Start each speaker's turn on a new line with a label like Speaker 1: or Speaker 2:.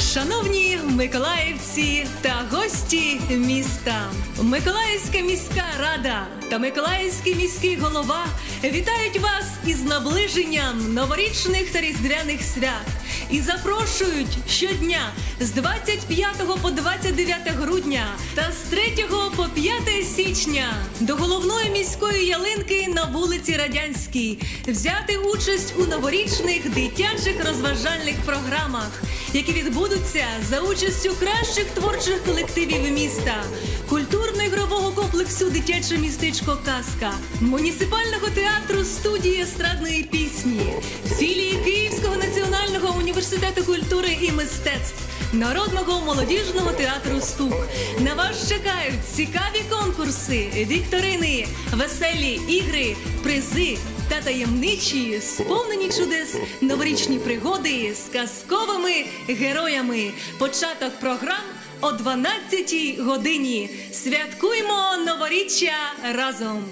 Speaker 1: Шановні миколаївці та гості міста, Миколаївська міська рада та Миколаївський міський голова вітають вас із наближенням новорічних та різдвяних свят і запрошують щодня з 25 по 29 грудня та з 3 по 5 січня до головної міської ялинки на вулиці Радянській взяти участь у новорічних дитячих розважальних програмах, які відбудуться за участю кращих творчих колективів міста, культурно-ігрового комплексу Дитяче містечко Казка, муніципального театру студії естрадної пісні, філії Київського національного університету культури і мистецтв. Народного молодіжного театру Стук на вас чекають цікаві конкурси, вікторини, веселі ігри, призи таємничі, сповнені чудес новорічні пригоди з казковими героями. Початок програм о 12 годині. Святкуємо новоріччя разом.